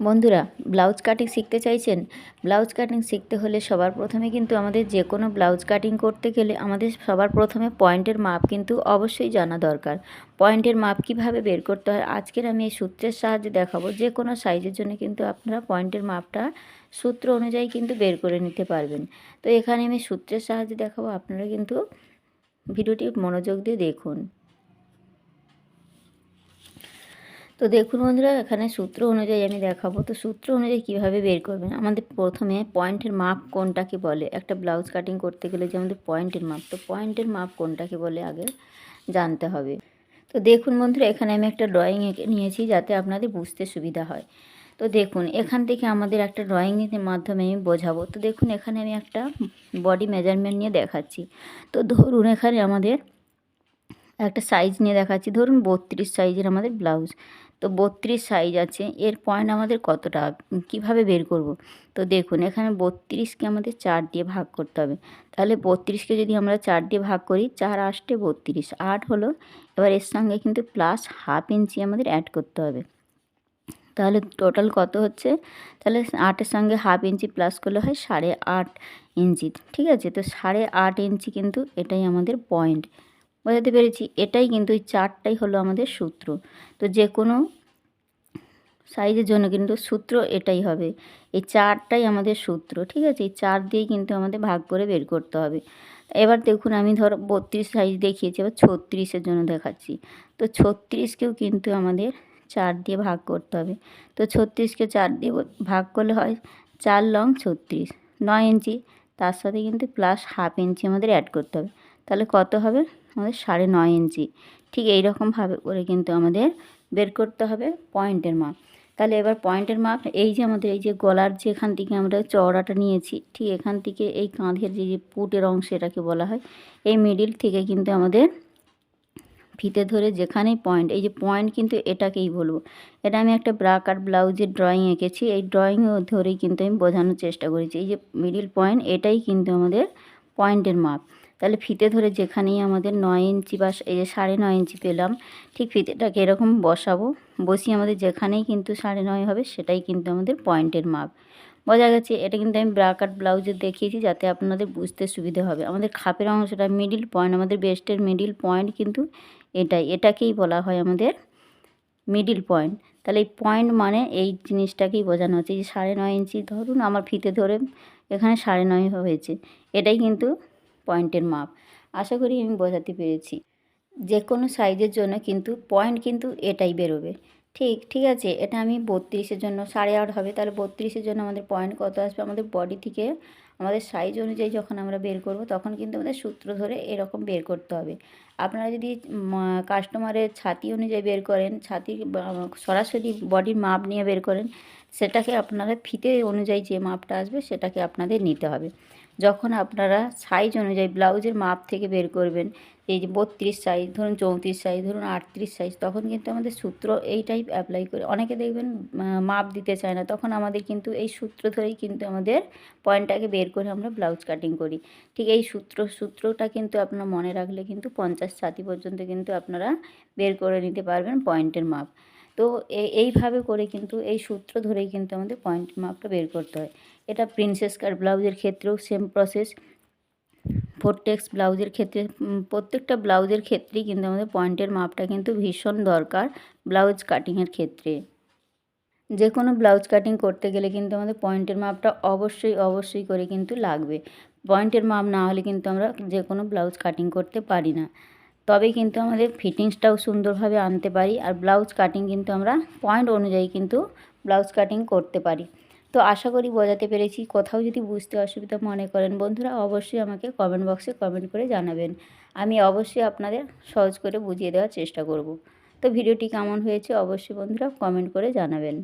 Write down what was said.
বন্ধুরা, blouse cutting শিখতে চাইছেন? ব্লাউজ কাটিং শিখতে হলে সবার প্রথমে কিন্তু আমাদের যে কোনো ব্লাউজ কাটিং করতে গেলে আমাদের সবার প্রথমে পয়েন্টের মাপ কিন্তু অবশ্যই জানা দরকার। পয়েন্টের মাপ কীভাবে বের করতে হয়? আজকের আমি এই সূত্রের সাহায্যে দেখাবো। যে কোনো সাইজের জন্য কিন্তু আপনারা পয়েন্টের মাপটা সূত্র অনুযায়ী কিন্তু বের করে নিতে পারবেন। তো এখানে আমি সূত্রের সাহায্যে দেখাবো। আপনারা কিন্তু ভিডিওটি মনোযোগ দিয়ে দেখুন। তো দেখুন বন্ধুরা, এখানে সূত্র অনুযায়ী আমি দেখাবো। তো সূত্র অনুযায়ী কীভাবে বের করবেন? আমাদের প্রথমে পয়েন্টের মাপ কোনটাকে বলে? একটা ব্লাউজ কাটিং করতে গেলে যে আমাদের পয়েন্টের মাপ, তো পয়েন্টের মাপ কোনটাকে বলে আগে জানতে হবে। তো দেখুন বন্ধুরা, এখানে আমি একটা ড্রয়িং এঁকে নিয়েছি যাতে আপনাদের বুঝতে সুবিধা হয়। তো দেখুন, এখান থেকে আমাদের একটা ড্রয়িংয়ের মাধ্যমে আমি বোঝাবো। তো দেখুন, এখানে আমি একটা বডি মেজারমেন্ট নিয়ে দেখাচ্ছি। তো ধরুন এখানে আমাদের একটা সাইজ নিয়ে দেখাচ্ছি। ধরুন বত্রিশ সাইজের আমাদের ব্লাউজ। তো বত্রিশ সাইজ আছে। এর পয়েন্ট আমাদের কতটা? কীভাবে বের করব? তো দেখুন, এখানে বত্রিশকে আমাদের চার দিয়ে ভাগ করতে হবে। তাহলে বত্রিশকে যদি আমরা চার দিয়ে ভাগ করি, চার আষ্টে বত্রিশ। আট হলো, এবার এর সঙ্গে কিন্তু প্লাস হাফ ইঞ্চি আমাদের অ্যাড করতে হবে। তাহলে টোটাল কত হচ্ছে? তাহলে আটের সঙ্গে হাফ ইঞ্চি প্লাস করলে হয় সাড়ে আট ইঞ্চি ঠিক আছে? তো সাড়ে আট ইঞ্চি কিন্তু এটাই আমাদের পয়েন্ট বোঝাতে পেরেছি, এটাই কিন্তু এই চারটাই হলো আমাদের সূত্র। তো যে কোনো সাইজের জন্য কিন্তু সূত্র এটাই হবে। এই চারটাই আমাদের সূত্র, ঠিক আছে? এই চার দিয়েই কিন্তু আমাদের ভাগ করে বের করতে হবে। এবার দেখুন, আমি ধরো বত্রিশ সাইজ দেখিয়েছি, এবার ছত্রিশের জন্য দেখাচ্ছি। তো ছত্রিশকেও কিন্তু আমাদের চার দিয়ে ভাগ করতে হবে। তো ছত্রিশকে চার দিয়ে ভাগ করলে হয় চার লং ছত্রিশ, নয় ইঞ্চি। তার সাথে কিন্তু প্লাস হাফ ইঞ্চি আমাদের অ্যাড করতে হবে। তাহলে কত হবে? আমাদের সাড়ে নয় ইঞ্চি। ঠিক এই রকমভাবে করে কিন্তু আমাদের বের করতে হবে পয়েন্টের মাপ। তাহলে এবার পয়েন্টের মাপ, এই যে আমাদের, এই যে গলার যে এখান থেকে আমরা চওড়াটা নিয়েছি, ঠিক এখান থেকে এই কাঁধের যে যে পুটের অংশ এটাকে বলা হয়, এই মিডিল থেকে কিন্তু আমাদের ফিতে ধরে যেখানেই পয়েন্ট এই যে পয়েন্ট কিন্তু এটাকেই বলব। এটা আমি একটা ব্রাক আর ব্লাউজের ড্রয়িং এঁকেছি, এই ড্রয়িং ধরেই কিন্তু আমি বোঝানোর চেষ্টা করেছি। এই যে মিডিল পয়েন্ট এটাই কিন্তু আমাদের পয়েন্টের মাপ। তাহলে ফিতে ধরে যেখানেই আমাদের নয় ইঞ্চি বা এই যে সাড়ে নয় ইঞ্চি পেলাম, ঠিক ফিতেটাকে এরকম বসাবো। বসিয়ে আমাদের যেখানেই কিন্তু সাড়ে নয় হবে, সেটাই কিন্তু আমাদের পয়েন্টের মাপ। বোঝা গেছে, এটা কিন্তু আমি ব্রাকার ব্লাউজে দেখিয়েছি যাতে আপনাদের বুঝতে সুবিধা হবে। আমাদের খাপের অংশটা মিডিল পয়েন্ট আমাদের বেস্টের মিডিল পয়েন্ট কিন্তু এটাই। এটাকেই বলা হয় আমাদের মিডিল পয়েন্ট তাহলে এই পয়েন্ট মানে এই জিনিসটাকেই বোঝানো হচ্ছে যে সাড়ে নয় ইঞ্চি ধরুন, আমার ফিতে ধরে এখানে সাড়ে নয় হয়েছে। এটাই কিন্তু পয়েন্টের মাপ। আশা করি আমি বোঝাতে পেরেছি। যে কোনো সাইজের জন্য কিন্তু পয়েন্ট কিন্তু এটাই বেরোবে। ঠিক ঠিক আছে, এটা আমি বত্রিশের জন্য, সাড়ে আট হবে, তাহলে বত্রিশের জন্য আমাদের পয়েন্ট কত আসবে? আমাদের বডি থেকে, আমাদের সাইজ অনুযায়ী যখন আমরা বের করব, তখন কিন্তু আমাদের সূত্র ধরে এরকম বের করতে হবে। আপনারা যদি কাস্টমারের ছাতি অনুযায়ী বের করেন, ছাতি সরাসরি বডির মাপ নিয়ে বের করেন, সেটাকে আপনারা ফিতে অনুযায়ী যে মাপটা আসবে, সেটাকে আপনাদের নিতে হবে। যখন আপনারা সাইজ অনুযায়ী ব্লাউজের মাপ থেকে বের করবেন, এই যে বত্রিশ সাইজ ধরুন চৌত্রিশ সাইজ ধরুন আটত্রিশ সাইজ তখন কিন্তু আমাদের সূত্র এই টাইপ অ্যাপ্লাই করে, অনেকে দেখবেন মাপ দিতে চায় না, তখন আমাদের কিন্তু এই সূত্র ধরেই কিন্তু আমাদের পয়েন্টটাকে বের করে আমরা ব্লাউজ কাটিং করি। ঠিক এই সূত্র, সূত্রটা কিন্তু আপনার মনে রাখলে কিন্তু পঞ্চাশ ছাতি পর্যন্ত কিন্তু আপনারা বের করে নিতে পারবেন পয়েন্টের মাপ। তো এইভাবে করে কিন্তু এই সূত্র ধরেই কিন্তু আমাদের পয়েন্ট মাপটা বের করতে হয়। এটা প্রিন্সেস কাট ব্লাউজের ক্ষেত্রেও সেম প্রসেস ফোরটেক্স ব্লাউজের ক্ষেত্রে প্রত্যেকটা ব্লাউজের ক্ষেত্রেই কিন্তু আমাদের পয়েন্টের মাপটা কিন্তু ভীষণ দরকার ব্লাউজ কাটিংয়ের ক্ষেত্রে। যে কোনো ব্লাউজ কাটিং করতে গেলে কিন্তু আমাদের পয়েন্টের মাপটা অবশ্যই অবশ্যই করে কিন্তু লাগবে। পয়েন্টের মাপ না হলে কিন্তু আমরা যে কোনো ব্লাউজ কাটিং করতে পারি না। তবে কিন্তু আমাদের ফিটিংসটাও সুন্দরভাবে আনতে পারি আর ব্লাউজ কাটিং কিন্তু আমরা পয়েন্ট অনুযায়ী কিন্তু ব্লাউজ কাটিং করতে পারি। তো আশা করি বোঝাতে পেরেছি। কোথাও যদি বুঝতে অসুবিধা মনে করেন বন্ধুরা, অবশ্যই আমাকে কমেন্ট বক্সে কমেন্ট করে জানাবেন। আমি অবশ্যই আপনাদের সহজ করে বুঝিয়ে দেওয়ার চেষ্টা করব। তো ভিডিওটি কেমন হয়েছে অবশ্যই বন্ধুরা কমেন্ট করে জানাবেন।